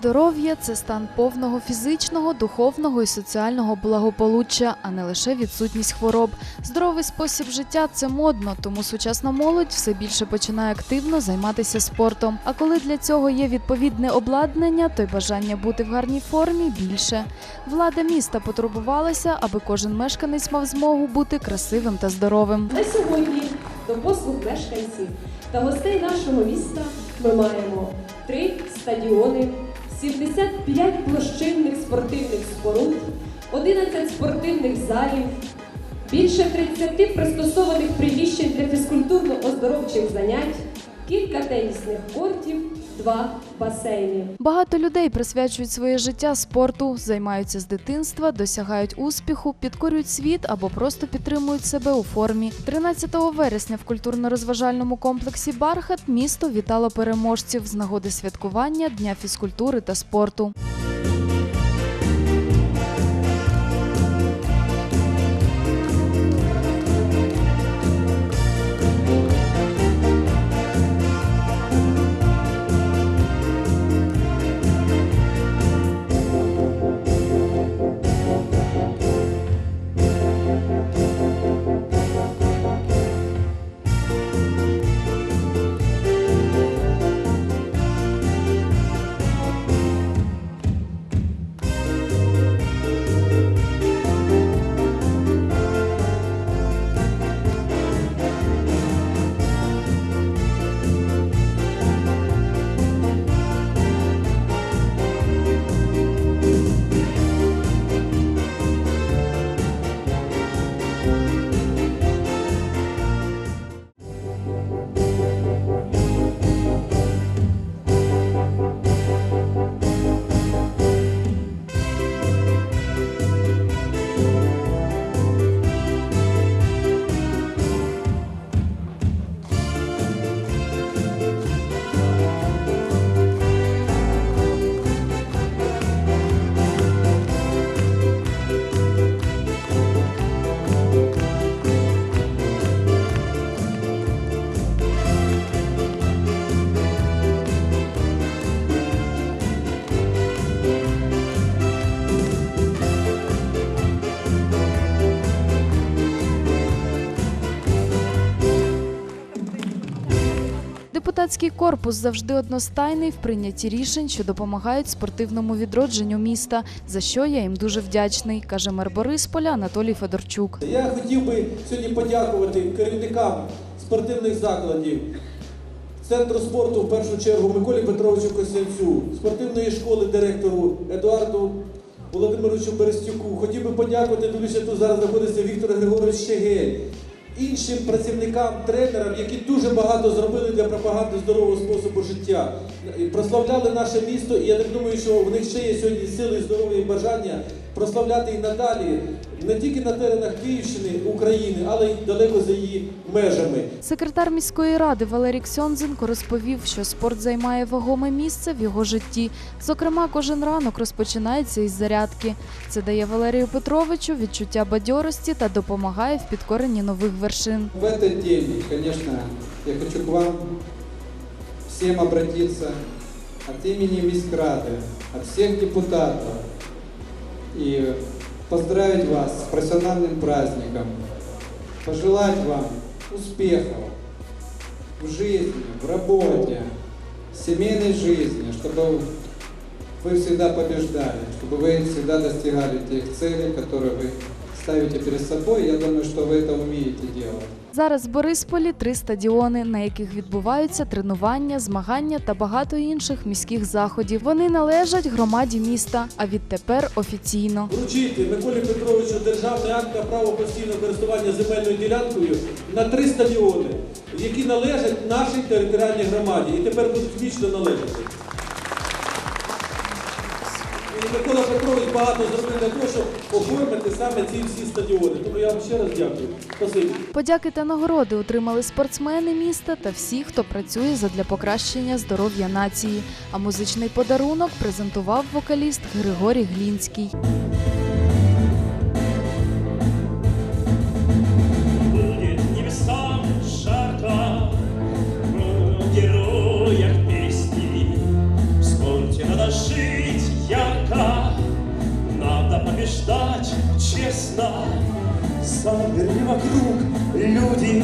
Здоров'я це стан повного фізичного, духовного і соціального благополуччя, а не лише відсутність хвороб. Здоровий спосіб життя це модно, тому сучасна молодь все більше починає активно займатися спортом. А коли для цього є відповідне обладнання, то й бажання бути в гарній формі більше. Влада міста потурбувалася, аби кожен мешканець мав змогу бути красивим та здоровим. На сьогодні до послуг мешканців та гостей нашого міста ми маємо три стадіони, 75 площинних спортивних споруд, 11 спортивних залів, більше 30 пристосованих приміщень для фізкультурно-оздоровчих занять, кілька тенісних кортів, два басейни. Багато людей присвячують своє життя спорту, займаються з дитинства, досягають успіху, підкорюють світ або просто підтримують себе у формі. 13 вересня в культурно-розважальному комплексі Бархат місто вітало переможців з нагоди святкування Дня фізкультури та спорту. Депутатський корпус завжди одностайний в прийнятті рішень, що допомагають спортивному відродженню міста, за що я їм дуже вдячний, каже мер Борисполя Анатолій Федорчук. Я хотів би сьогодні подякувати керівникам спортивних закладів, центру спорту в першу чергу Миколі Петровичу Косянцю, спортивної школи директору Едуарду Володимировичу Берестюку. Хотів би подякувати, дивлюся, тут зараз знаходиться Віктор Григорович Щегель, іншим працівникам, тренерам, які дуже багато зробили для пропаганди здорового способу життя. Прославляли наше місто, і я так думаю, що в них ще є сьогодні сили, здоров'я і бажання прославляти і надалі не тільки на теренах Київщини, України, але й далеко за її межами. Секретар міської ради Валерій Ксьонзенко розповів, що спорт займає вагоме місце в його житті. Зокрема, кожен ранок розпочинається із зарядки. Це дає Валерію Петровичу відчуття бадьорості та допомагає в підкоренні нових вершин. В этот день, конечно, я хочу к вам всем обратиться от имени Мискрады, от всех депутатов и поздравить вас с профессиональным праздником, пожелать вам успехов в жизни, в работе, в семейной жизни, чтобы вы всегда побеждали, чтобы вы всегда достигали тех целей, которые вы ставите перед собой. Я думаю, что вы это умеете делать. Зараз в Борисполі три стадіони, на яких відбуваються тренування, змагання та багато інших міських заходів. Вони належать громаді міста, а відтепер офіційно. Вручити Миколі Петровичу державний акт на право постійного користування земельною ділянкою на три стадіони, які належать нашій територіальній громаді і тепер будуть вічно належати. Микола Петрович багато зробив для того, щоб оформити саме ці всі стадіони. Тому я вам ще раз дякую. Спасибі. Подяки та нагороди отримали спортсмени міста та всі, хто працює задля покращення здоров'я нації. А музичний подарунок презентував вокаліст Григорій Глінський. Вокруг люди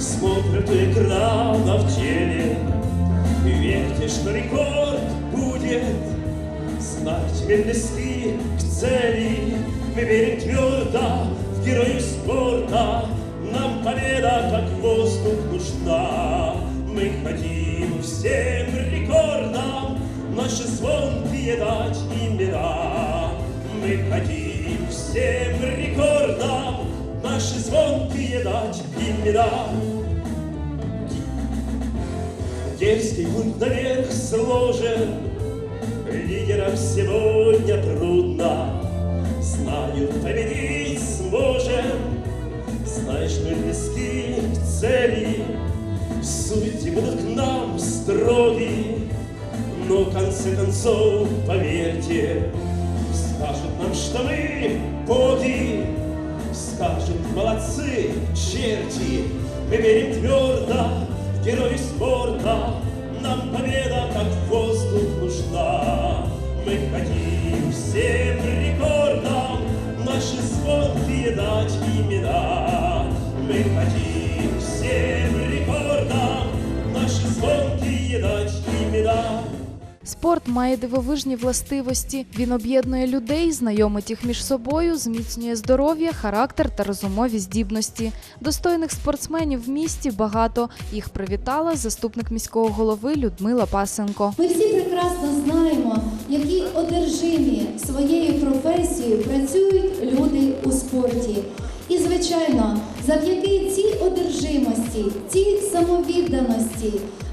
смотрят у экранов теле. Что рекорд будет, знайте, близки к цели. Мы верим твердо в героев спорта, нам победа как воздух нужна. Мы хотим всем рекордам наши звонкие дать имена. Мы хотим всем рекордам наши звонкие дать имена. Дерзкий путь наверх сложен, Лидерам сегодня трудно, Знаю, победить сможем, Знаешь, мы близки к цели, Судьи будут к нам строги, Но в конце концов, поверьте, Скажут нам, что мы боги, Скажут, молодцы, черти, Мы верим твердо в героев спорта, Спорт має дивовижні властивості. Він об'єднує людей, знайомить їх між собою, зміцнює здоров'я, характер та розумові здібності. Достойних спортсменів в місті багато. Їх привітала заступник міського голови Людмила Пасенко. Ми всі прекрасно знаємо, які одержимі своєю професією працюють люди у спорті. Звичайно, завдяки цій одержимості, цій самовідданості,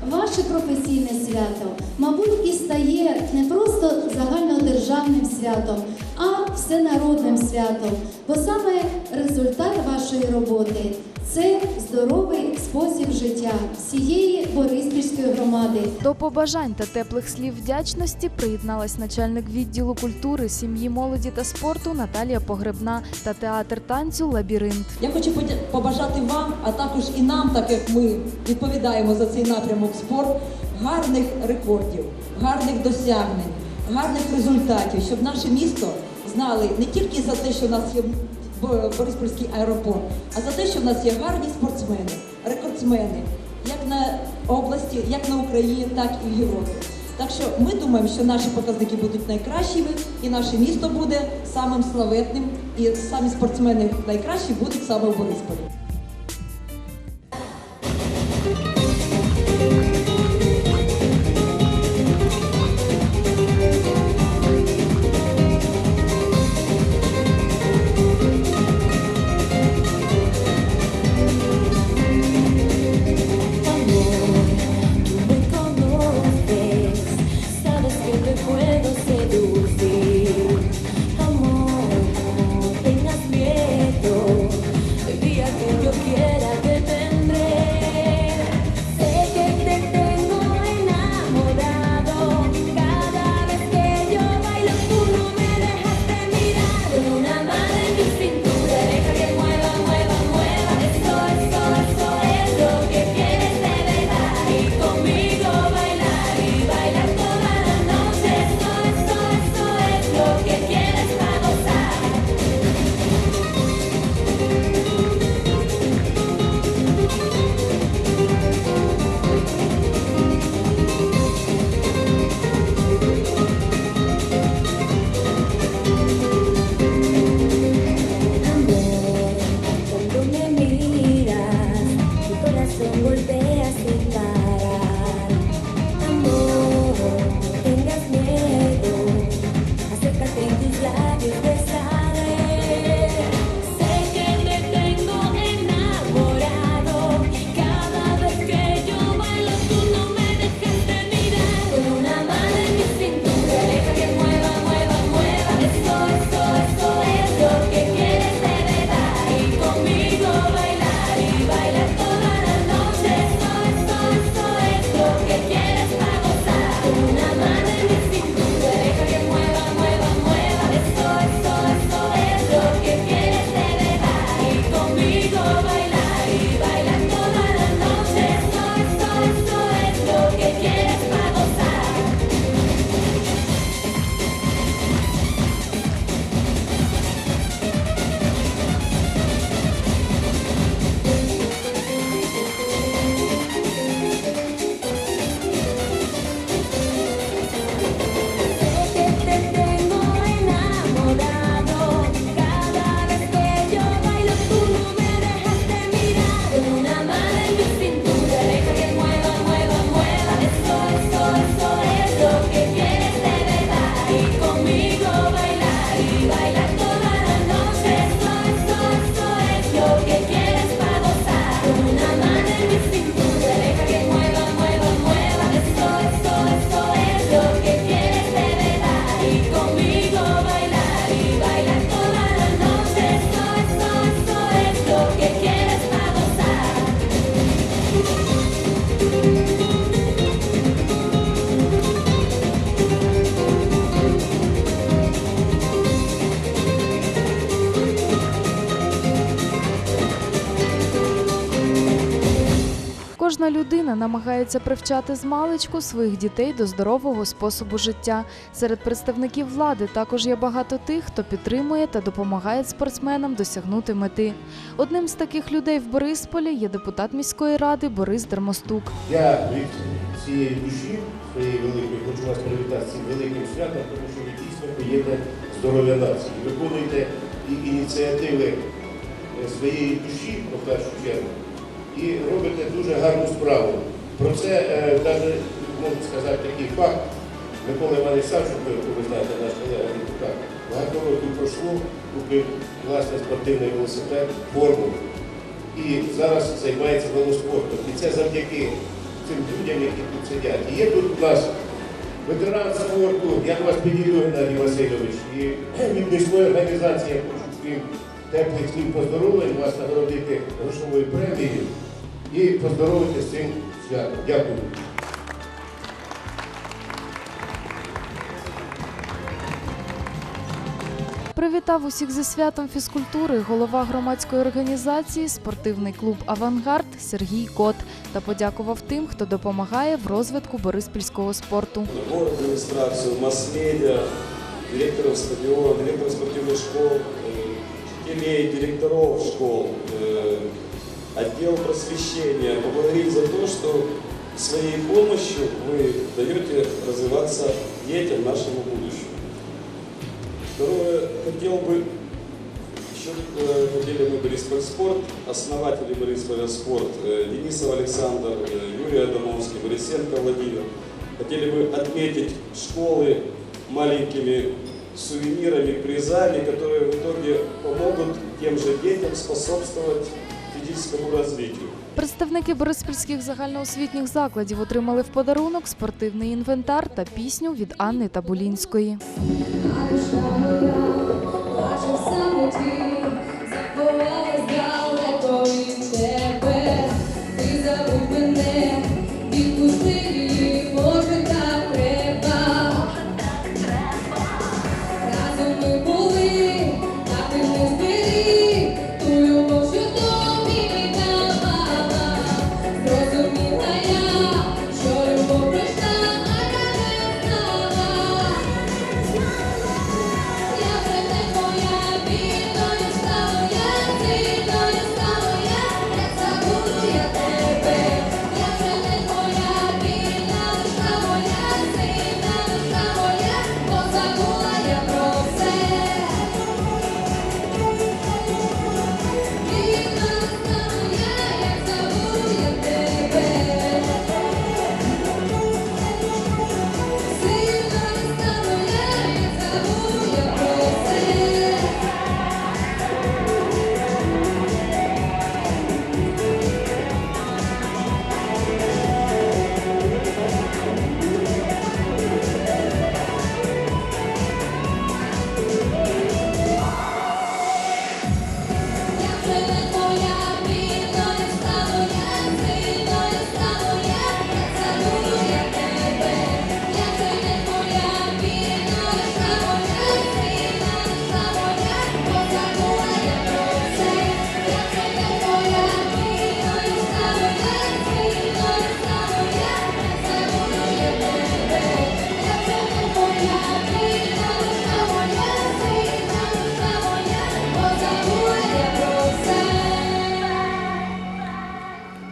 ваше професійне свято, мабуть, і стає не просто загальнодержавним святом, а всенародним святом. Бо саме результат вашої роботи це здоровий спосіб життя всієї Бориспільської громади. До побажань та теплих слів вдячності приєдналась начальник відділу культури, сім'ї, молоді та спорту Наталія Погребна та театр танцю Лабіринт. Я хочу побажати вам, а також і нам, так як ми відповідаємо за цей напрямок спорт, гарних рекордів, гарних досягнень, гарних результатів, щоб наше місто знали не тільки за те, що в нас є Бо- Бориспільський аеропорт, а за те, що в нас є гарні спортсмени, рекордсмени, як на області, як на Україні, так і в Європі. Так що ми думаємо, що наші показники будуть найкращими, і наше місто буде самим славетним, і самі спортсмени найкращі будуть саме в Борисполі. Людина намагається привчати з маличку своїх дітей до здорового способу життя. Серед представників влади також є багато тих, хто підтримує та допомагає спортсменам досягнути мети. Одним з таких людей в Борисполі є депутат міської ради Борис Дермостук. Я від цієї душі своєї великої хочу вас привітати цим великим святом, тому що ви дійсно поєдне здоров'я нації. Виконуєте і ініціативи е, своєї душі, в першу чергу, і робите дуже гарну справу. Про це навіть можу сказати такий факт. Микола Іванович Савченко, якого ви знаєте, наш колега депутат, багато років пройшло, купив власний спортивний велосипед, форму і зараз займається велоспортом. І це завдяки цим людям, які тут сидять. І є тут у нас ветеран спорту, я до вас підійду, Геннадій Васильович, і від міської організації я хочу крім теплих слів поздоровлень вас нагородити грошовою премією і поздоровити з цим святом. Дякую. Привітав усіх зі святом фізкультури голова громадської організації Спортивний клуб Авангард Сергій Кот та подякував тим, хто допомагає в розвитку бориспільського спорту. город администрацию, масс-медиа, директоров стадиона, директоров спортивных школ, э, учителей, директоров школ, э, отдел просвещения, поблагодарить за то, что своей помощью вы даете развиваться детям нашему будущему. Второе, хотел бы еще э, в отделе мы Борисполь спорт, основатели Борисполя спорт, э, Денисов Александр, э, Юрий Адамовский, Борисенко Владимир. Хотели бы отметить школы маленькими сувенирами, призами, которые в итоге помогут тем же детям способствовать физическому развитию. Представники бориспільських загальноосвітніх закладів отримали в подарунок спортивний інвентар та пісню від Анни Табулінської.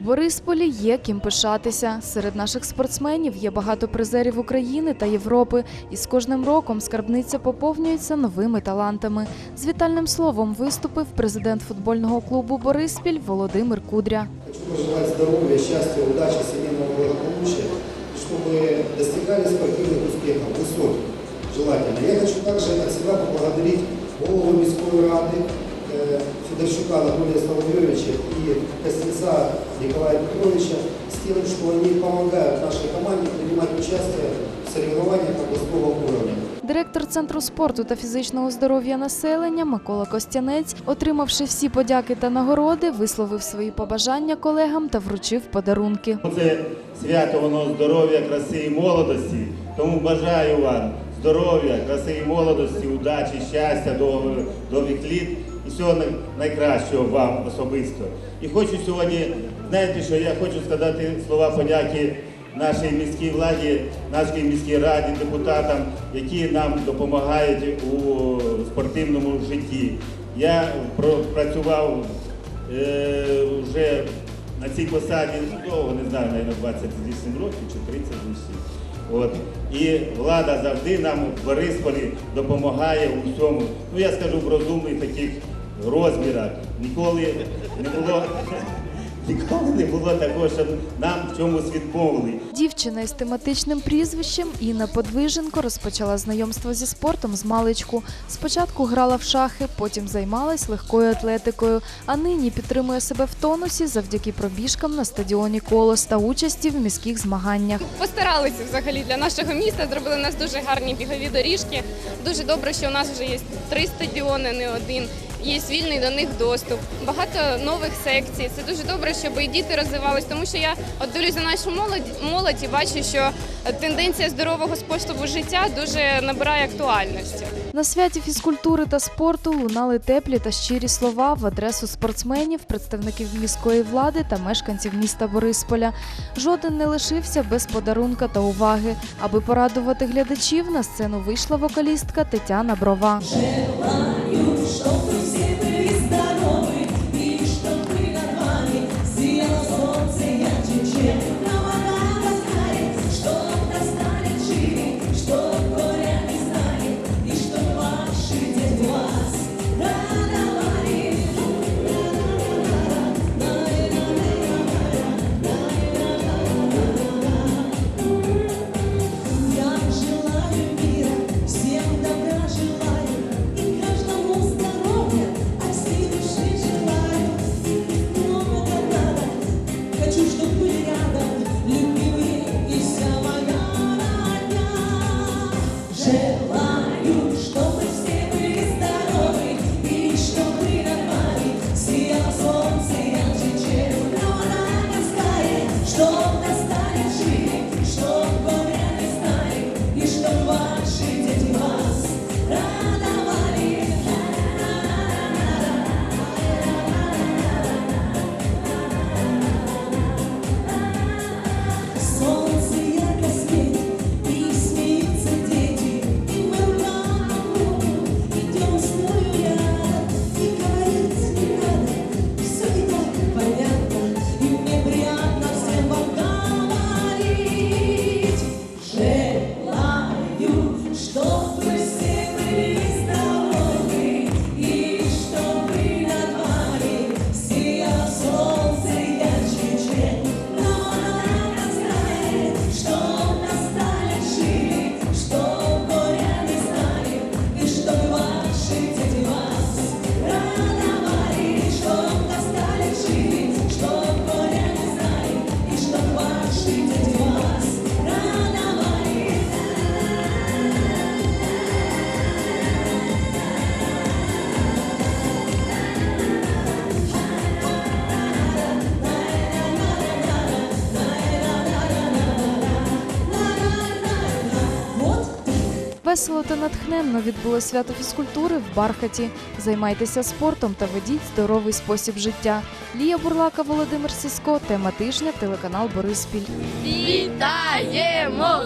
Борисполі є ким пишатися. Серед наших спортсменів є багато призерів України та Європи, і з кожним роком скарбниця поповнюється новими талантами. З вітальним словом виступив президент футбольного клубу Бориспіль Володимир Кудря. Хочу пожелать здоровья, счастья, удачи, семейного благополучия, и чтобы достигали спортивных успехов, высот желательно. Я хочу также от себя поблагодарить голову Мирской Рады, Федорчука Анатолия Соловьевича и Костенца Николая Петровича с тем, что они помогают нашей команде принимать участие в соревнованиях областного уровня. Директор центру спорту та фізичного здоров'я населення Микола Костянець, отримавши всі подяки та нагороди, висловив свої побажання колегам та вручив подарунки. Це свято воно здоров'я, краси і молодості. Тому бажаю вам здоров'я, краси і молодості, удачі, щастя, довгих літ всього найкращого вам особисто. І хочу сьогодні, знаєте, що я хочу сказати слова подяки нашій міській владі, нашій міській раді, депутатам, які нам допомагають у спортивному житті. Я працював е, вже на цій посаді ну, довго, не знаю, навіть 28 років чи 38. От. І влада завжди нам в Борисполі допомагає у всьому. Ну я скажу в розумних таких розмірах. Ніколи не було, ніколи не було такого, що нам в чомусь відмовили. Дівчина із тематичним прізвищем Інна Подвиженко розпочала знайомство зі спортом з маличку. Спочатку грала в шахи, потім займалась легкою атлетикою, а нині підтримує себе в тонусі завдяки пробіжкам на стадіоні Колос та участі в міських змаганнях. Постаралися взагалі для нашого міста, зробили у нас дуже гарні бігові доріжки. Дуже добре, що у нас вже є три стадіони, не один. Є вільний до них доступ, багато нових секцій. Це дуже добре, щоб і діти розвивались, тому що я от дивлюсь за нашу молодь, молодь і бачу, що тенденція здорового способу життя дуже набирає актуальності. На святі фізкультури та спорту лунали теплі та щирі слова в адресу спортсменів, представників міської влади та мешканців міста Борисполя. Жоден не лишився без подарунка та уваги. Аби порадувати глядачів, на сцену вийшла вокалістка Тетяна Брова. Хочу, Весело та натхненно відбуло свято фізкультури в Бархаті. Займайтеся спортом та ведіть здоровий спосіб життя. Лія Бурлака, Володимир Сісько. Тема тижня. Телеканал Бориспіль. Вітаємо!